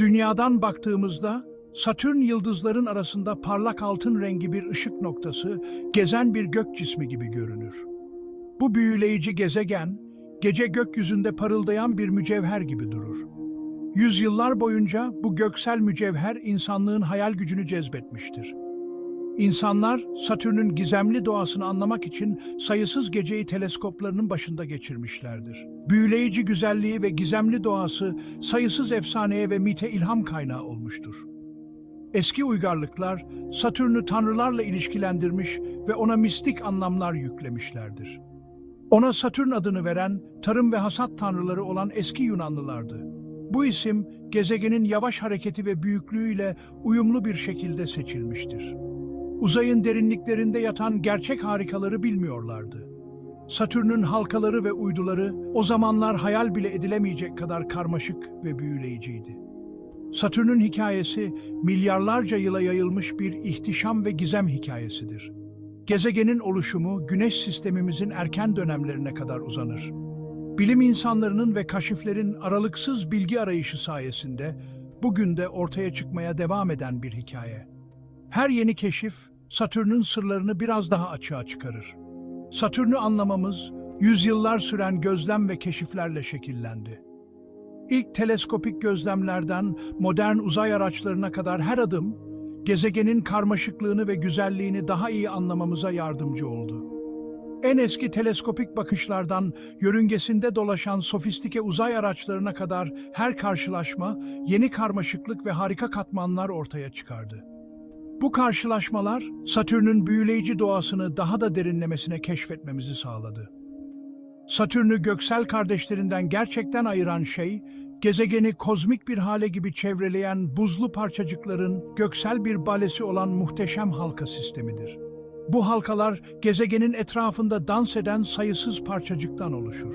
Dünyadan baktığımızda Satürn yıldızların arasında parlak altın rengi bir ışık noktası, gezen bir gök cismi gibi görünür. Bu büyüleyici gezegen, gece gökyüzünde parıldayan bir mücevher gibi durur. Yüzyıllar boyunca bu göksel mücevher insanlığın hayal gücünü cezbetmiştir. İnsanlar Satürn'ün gizemli doğasını anlamak için sayısız geceyi teleskoplarının başında geçirmişlerdir. Büyüleyici güzelliği ve gizemli doğası sayısız efsaneye ve mite ilham kaynağı olmuştur. Eski uygarlıklar Satürn'ü tanrılarla ilişkilendirmiş ve ona mistik anlamlar yüklemişlerdir. Ona Satürn adını veren tarım ve hasat tanrıları olan eski Yunanlılardı. Bu isim gezegenin yavaş hareketi ve büyüklüğüyle uyumlu bir şekilde seçilmiştir. Uzayın derinliklerinde yatan gerçek harikaları bilmiyorlardı. Satürn'ün halkaları ve uyduları o zamanlar hayal bile edilemeyecek kadar karmaşık ve büyüleyiciydi. Satürn'ün hikayesi milyarlarca yıla yayılmış bir ihtişam ve gizem hikayesidir. Gezegenin oluşumu Güneş sistemimizin erken dönemlerine kadar uzanır. Bilim insanlarının ve kaşiflerin aralıksız bilgi arayışı sayesinde bugün de ortaya çıkmaya devam eden bir hikaye. Her yeni keşif Satürn'ün sırlarını biraz daha açığa çıkarır. Satürn'ü anlamamız yüzyıllar süren gözlem ve keşiflerle şekillendi. İlk teleskopik gözlemlerden modern uzay araçlarına kadar her adım gezegenin karmaşıklığını ve güzelliğini daha iyi anlamamıza yardımcı oldu. En eski teleskopik bakışlardan yörüngesinde dolaşan sofistike uzay araçlarına kadar her karşılaşma yeni karmaşıklık ve harika katmanlar ortaya çıkardı. Bu karşılaşmalar Satürn'ün büyüleyici doğasını daha da derinlemesine keşfetmemizi sağladı. Satürn'ü göksel kardeşlerinden gerçekten ayıran şey, gezegeni kozmik bir hale gibi çevreleyen buzlu parçacıkların göksel bir balesi olan muhteşem halka sistemidir. Bu halkalar gezegenin etrafında dans eden sayısız parçacıktan oluşur.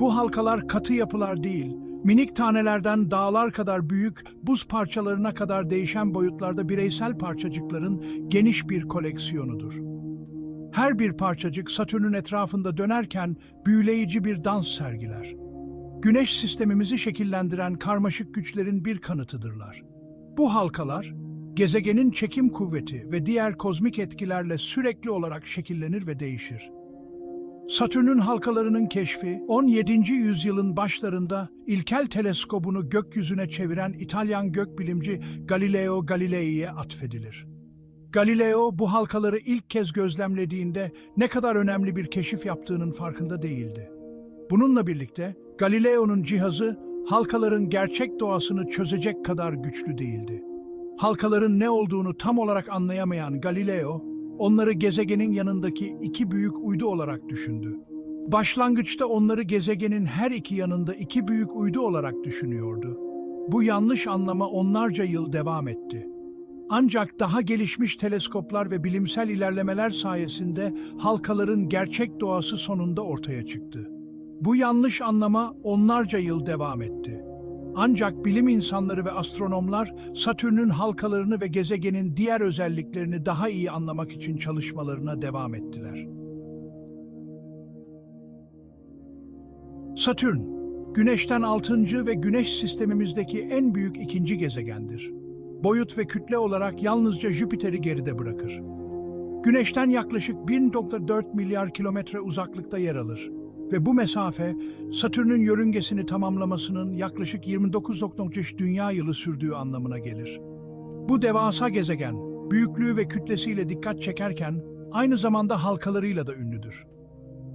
Bu halkalar katı yapılar değil, minik tanelerden dağlar kadar büyük, buz parçalarına kadar değişen boyutlarda bireysel parçacıkların geniş bir koleksiyonudur. Her bir parçacık Satürn'ün etrafında dönerken büyüleyici bir dans sergiler. Güneş sistemimizi şekillendiren karmaşık güçlerin bir kanıtıdırlar. Bu halkalar, gezegenin çekim kuvveti ve diğer kozmik etkilerle sürekli olarak şekillenir ve değişir. Satürn'ün halkalarının keşfi 17. yüzyılın başlarında ilkel teleskobunu gökyüzüne çeviren İtalyan gökbilimci Galileo Galilei'ye atfedilir. Galileo bu halkaları ilk kez gözlemlediğinde ne kadar önemli bir keşif yaptığının farkında değildi. Bununla birlikte Galileo'nun cihazı halkaların gerçek doğasını çözecek kadar güçlü değildi. Halkaların ne olduğunu tam olarak anlayamayan Galileo, onları gezegenin yanındaki iki büyük uydu olarak düşündü. Başlangıçta onları gezegenin her iki yanında iki büyük uydu olarak düşünüyordu. Bu yanlış anlama onlarca yıl devam etti. Ancak daha gelişmiş teleskoplar ve bilimsel ilerlemeler sayesinde halkaların gerçek doğası sonunda ortaya çıktı. Bu yanlış anlama onlarca yıl devam etti. Ancak bilim insanları ve astronomlar Satürn'ün halkalarını ve gezegenin diğer özelliklerini daha iyi anlamak için çalışmalarına devam ettiler. Satürn, Güneş'ten altıncı ve Güneş sistemimizdeki en büyük ikinci gezegendir. Boyut ve kütle olarak yalnızca Jüpiter'i geride bırakır. Güneş'ten yaklaşık 1.4 milyar kilometre uzaklıkta yer alır ve bu mesafe Satürn'ün yörüngesini tamamlamasının yaklaşık 29.3 dünya yılı sürdüğü anlamına gelir. Bu devasa gezegen, büyüklüğü ve kütlesiyle dikkat çekerken aynı zamanda halkalarıyla da ünlüdür.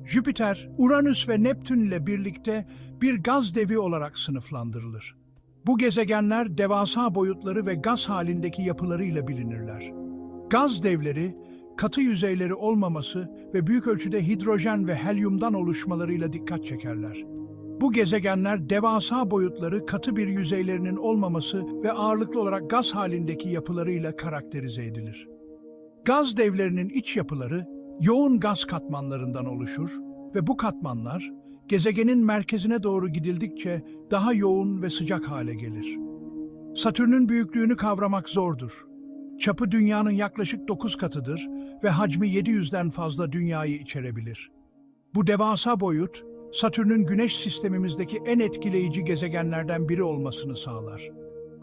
Jüpiter, Uranüs ve Neptün ile birlikte bir gaz devi olarak sınıflandırılır. Bu gezegenler devasa boyutları ve gaz halindeki yapılarıyla bilinirler. Gaz devleri, katı yüzeyleri olmaması ve büyük ölçüde hidrojen ve helyumdan oluşmalarıyla dikkat çekerler. Bu gezegenler devasa boyutları, katı bir yüzeylerinin olmaması ve ağırlıklı olarak gaz halindeki yapılarıyla karakterize edilir. Gaz devlerinin iç yapıları yoğun gaz katmanlarından oluşur ve bu katmanlar gezegenin merkezine doğru gidildikçe daha yoğun ve sıcak hale gelir. Satürn'ün büyüklüğünü kavramak zordur. Çapı dünyanın yaklaşık 9 katıdır ve hacmi 700'den fazla dünyayı içerebilir. Bu devasa boyut, Satürn'ün güneş sistemimizdeki en etkileyici gezegenlerden biri olmasını sağlar.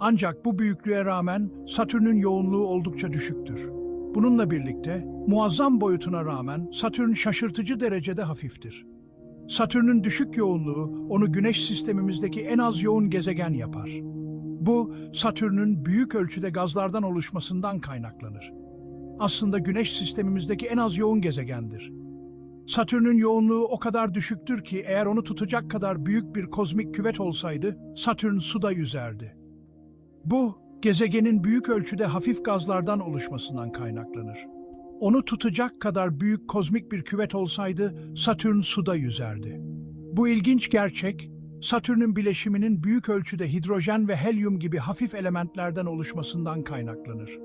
Ancak bu büyüklüğe rağmen Satürn'ün yoğunluğu oldukça düşüktür. Bununla birlikte muazzam boyutuna rağmen Satürn şaşırtıcı derecede hafiftir. Satürn'ün düşük yoğunluğu onu Güneş sistemimizdeki en az yoğun gezegen yapar. Bu, Satürn'ün büyük ölçüde gazlardan oluşmasından kaynaklanır. Aslında Güneş sistemimizdeki en az yoğun gezegendir. Satürn'ün yoğunluğu o kadar düşüktür ki eğer onu tutacak kadar büyük bir kozmik küvet olsaydı Satürn suda yüzerdi. Bu, gezegenin büyük ölçüde hafif gazlardan oluşmasından kaynaklanır. Onu tutacak kadar büyük kozmik bir küvet olsaydı Satürn suda yüzerdi. Bu ilginç gerçek, Satürn'ün bileşiminin büyük ölçüde hidrojen ve helyum gibi hafif elementlerden oluşmasından kaynaklanır.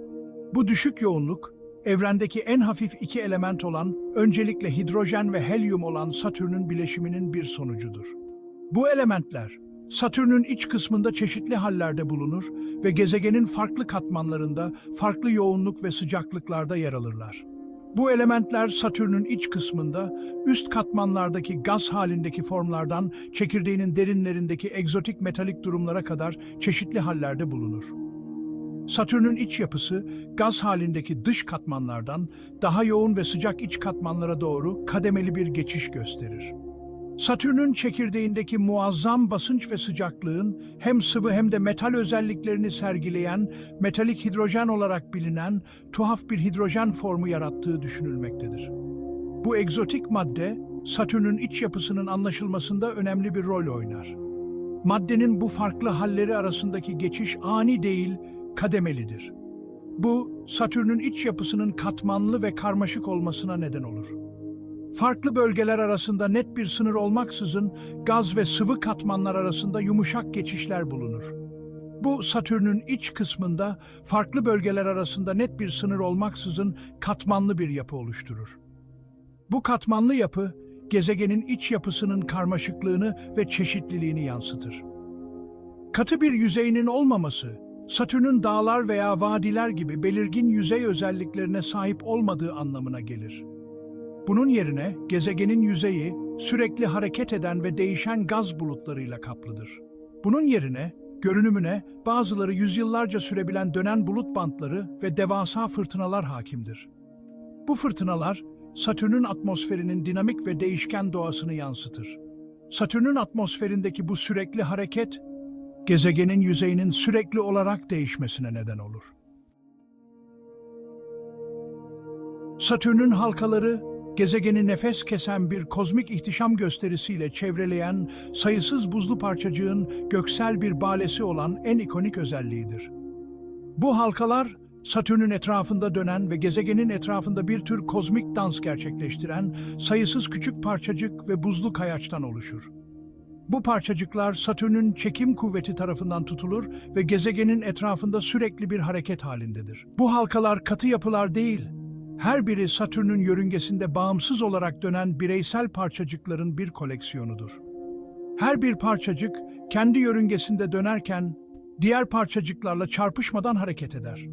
Bu düşük yoğunluk, evrendeki en hafif iki element olan, öncelikle hidrojen ve helyum olan Satürn'ün bileşiminin bir sonucudur. Bu elementler, Satürn'ün iç kısmında çeşitli hallerde bulunur ve gezegenin farklı katmanlarında, farklı yoğunluk ve sıcaklıklarda yer alırlar. Bu elementler Satürn'ün iç kısmında, üst katmanlardaki gaz halindeki formlardan çekirdeğinin derinlerindeki egzotik metalik durumlara kadar çeşitli hallerde bulunur. Satürn'ün iç yapısı gaz halindeki dış katmanlardan daha yoğun ve sıcak iç katmanlara doğru kademeli bir geçiş gösterir. Satürn'ün çekirdeğindeki muazzam basınç ve sıcaklığın hem sıvı hem de metal özelliklerini sergileyen metalik hidrojen olarak bilinen tuhaf bir hidrojen formu yarattığı düşünülmektedir. Bu egzotik madde Satürn'ün iç yapısının anlaşılmasında önemli bir rol oynar. Maddenin bu farklı halleri arasındaki geçiş ani değil, kademelidir. Bu, Satürn'ün iç yapısının katmanlı ve karmaşık olmasına neden olur. Farklı bölgeler arasında net bir sınır olmaksızın gaz ve sıvı katmanlar arasında yumuşak geçişler bulunur. Bu Satürn'ün iç kısmında farklı bölgeler arasında net bir sınır olmaksızın katmanlı bir yapı oluşturur. Bu katmanlı yapı gezegenin iç yapısının karmaşıklığını ve çeşitliliğini yansıtır. Katı bir yüzeyinin olmaması, Satürn'ün dağlar veya vadiler gibi belirgin yüzey özelliklerine sahip olmadığı anlamına gelir. Bunun yerine gezegenin yüzeyi sürekli hareket eden ve değişen gaz bulutlarıyla kaplıdır. Bunun yerine görünümüne bazıları yüzyıllarca sürebilen dönen bulut bantları ve devasa fırtınalar hakimdir. Bu fırtınalar Satürn'ün atmosferinin dinamik ve değişken doğasını yansıtır. Satürn'ün atmosferindeki bu sürekli hareket gezegenin yüzeyinin sürekli olarak değişmesine neden olur. Satürn'ün halkaları gezegeni nefes kesen bir kozmik ihtişam gösterisiyle çevreleyen sayısız buzlu parçacığın göksel bir balesi olan en ikonik özelliğidir. Bu halkalar Satürn'ün etrafında dönen ve gezegenin etrafında bir tür kozmik dans gerçekleştiren sayısız küçük parçacık ve buzlu kayaçtan oluşur. Bu parçacıklar Satürn'ün çekim kuvveti tarafından tutulur ve gezegenin etrafında sürekli bir hareket halindedir. Bu halkalar katı yapılar değil, her biri Satürn'ün yörüngesinde bağımsız olarak dönen bireysel parçacıkların bir koleksiyonudur. Her bir parçacık kendi yörüngesinde dönerken diğer parçacıklarla çarpışmadan hareket eder.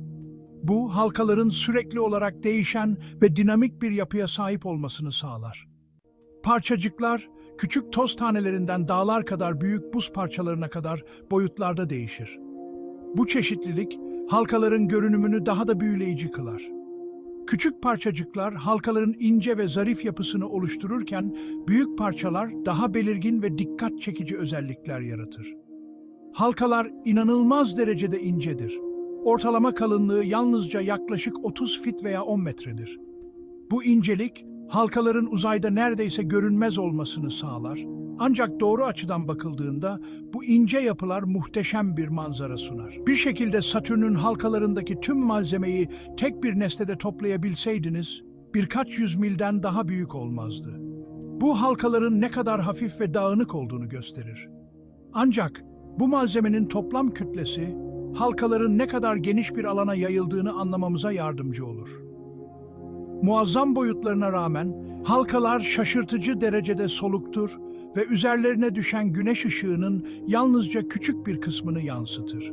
Bu halkaların sürekli olarak değişen ve dinamik bir yapıya sahip olmasını sağlar. Parçacıklar küçük toz tanelerinden dağlar kadar büyük buz parçalarına kadar boyutlarda değişir. Bu çeşitlilik halkaların görünümünü daha da büyüleyici kılar. Küçük parçacıklar halkaların ince ve zarif yapısını oluştururken büyük parçalar daha belirgin ve dikkat çekici özellikler yaratır. Halkalar inanılmaz derecede incedir. Ortalama kalınlığı yalnızca yaklaşık 30 fit veya 10 metredir. Bu incelik halkaların uzayda neredeyse görünmez olmasını sağlar. Ancak doğru açıdan bakıldığında bu ince yapılar muhteşem bir manzara sunar. Bir şekilde Satürn'ün halkalarındaki tüm malzemeyi tek bir nesnede toplayabilseydiniz, birkaç yüz milden daha büyük olmazdı. Bu halkaların ne kadar hafif ve dağınık olduğunu gösterir. Ancak bu malzemenin toplam kütlesi, halkaların ne kadar geniş bir alana yayıldığını anlamamıza yardımcı olur. Muazzam boyutlarına rağmen halkalar şaşırtıcı derecede soluktur ve üzerlerine düşen güneş ışığının yalnızca küçük bir kısmını yansıtır.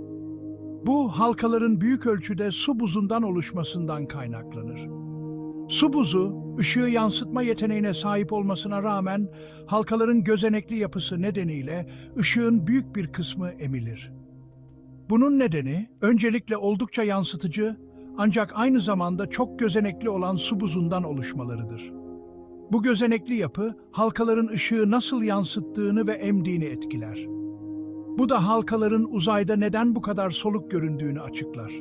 Bu halkaların büyük ölçüde su buzundan oluşmasından kaynaklanır. Su buzu, ışığı yansıtma yeteneğine sahip olmasına rağmen halkaların gözenekli yapısı nedeniyle ışığın büyük bir kısmı emilir. Bunun nedeni öncelikle oldukça yansıtıcı ancak aynı zamanda çok gözenekli olan su buzundan oluşmalarıdır. Bu gözenekli yapı halkaların ışığı nasıl yansıttığını ve emdiğini etkiler. Bu da halkaların uzayda neden bu kadar soluk göründüğünü açıklar.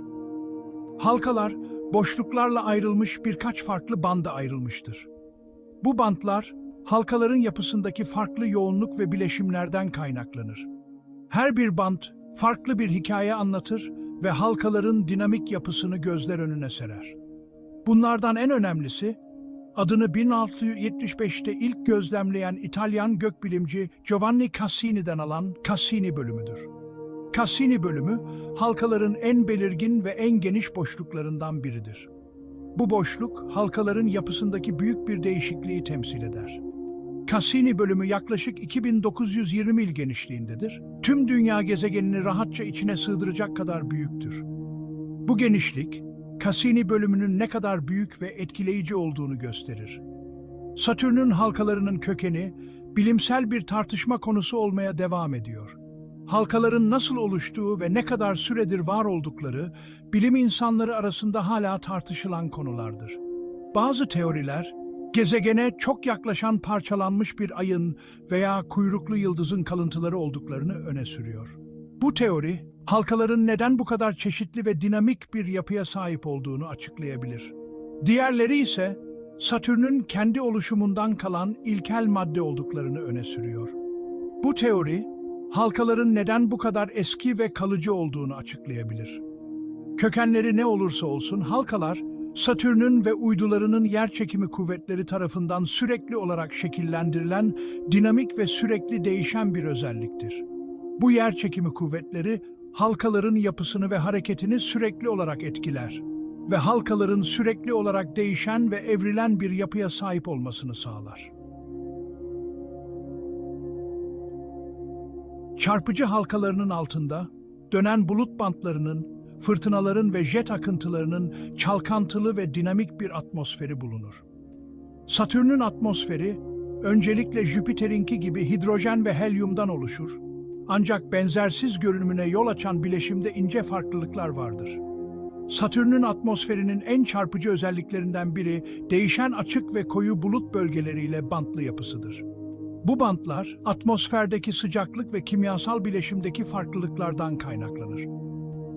Halkalar boşluklarla ayrılmış birkaç farklı banda ayrılmıştır. Bu bantlar halkaların yapısındaki farklı yoğunluk ve bileşimlerden kaynaklanır. Her bir bant farklı bir hikaye anlatır ve halkaların dinamik yapısını gözler önüne serer. Bunlardan en önemlisi adını 1675'te ilk gözlemleyen İtalyan gökbilimci Giovanni Cassini'den alan Cassini bölümüdür. Cassini bölümü halkaların en belirgin ve en geniş boşluklarından biridir. Bu boşluk halkaların yapısındaki büyük bir değişikliği temsil eder. Cassini bölümü yaklaşık 2920 mil genişliğindedir. Tüm dünya gezegenini rahatça içine sığdıracak kadar büyüktür. Bu genişlik, Cassini bölümünün ne kadar büyük ve etkileyici olduğunu gösterir. Satürn'ün halkalarının kökeni, bilimsel bir tartışma konusu olmaya devam ediyor. Halkaların nasıl oluştuğu ve ne kadar süredir var oldukları, bilim insanları arasında hala tartışılan konulardır. Bazı teoriler, gezegene çok yaklaşan parçalanmış bir ayın veya kuyruklu yıldızın kalıntıları olduklarını öne sürüyor. Bu teori, halkaların neden bu kadar çeşitli ve dinamik bir yapıya sahip olduğunu açıklayabilir. Diğerleri ise Satürn'ün kendi oluşumundan kalan ilkel madde olduklarını öne sürüyor. Bu teori, halkaların neden bu kadar eski ve kalıcı olduğunu açıklayabilir. Kökenleri ne olursa olsun halkalar, Satürn'ün ve uydularının yerçekimi kuvvetleri tarafından sürekli olarak şekillendirilen dinamik ve sürekli değişen bir özelliktir. Bu yerçekimi kuvvetleri halkaların yapısını ve hareketini sürekli olarak etkiler ve halkaların sürekli olarak değişen ve evrilen bir yapıya sahip olmasını sağlar. Çarpıcı halkalarının altında dönen bulut bantlarının, fırtınaların ve jet akıntılarının çalkantılı ve dinamik bir atmosferi bulunur. Satürn'ün atmosferi öncelikle Jüpiter'inki gibi hidrojen ve helyumdan oluşur. Ancak benzersiz görünümüne yol açan bileşimde ince farklılıklar vardır. Satürn'ün atmosferinin en çarpıcı özelliklerinden biri değişen açık ve koyu bulut bölgeleriyle bantlı yapısıdır. Bu bantlar atmosferdeki sıcaklık ve kimyasal bileşimdeki farklılıklardan kaynaklanır.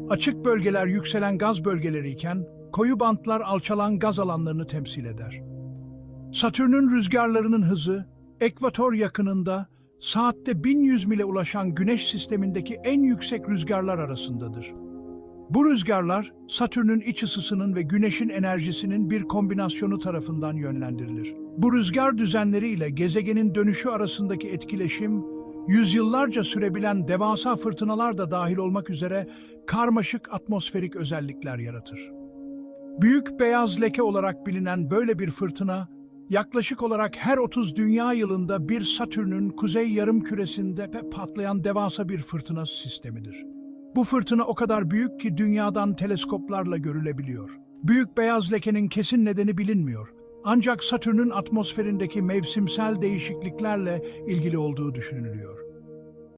Açık bölgeler yükselen gaz bölgeleri iken koyu bantlar alçalan gaz alanlarını temsil eder. Satürn'ün rüzgarlarının hızı ekvator yakınında saatte 1100 mile ulaşan Güneş sistemindeki en yüksek rüzgarlar arasındadır. Bu rüzgarlar Satürn'ün iç ısısının ve Güneş'in enerjisinin bir kombinasyonu tarafından yönlendirilir. Bu rüzgar düzenleri ile gezegenin dönüşü arasındaki etkileşim, yüzyıllarca sürebilen devasa fırtınalar da dahil olmak üzere karmaşık atmosferik özellikler yaratır. Büyük beyaz leke olarak bilinen böyle bir fırtına, yaklaşık olarak her 30 dünya yılında bir Satürn'ün kuzey yarım küresinde patlayan devasa bir fırtına sistemidir. Bu fırtına o kadar büyük ki dünyadan teleskoplarla görülebiliyor. Büyük beyaz lekenin kesin nedeni bilinmiyor. Ancak Satürn'ün atmosferindeki mevsimsel değişikliklerle ilgili olduğu düşünülüyor.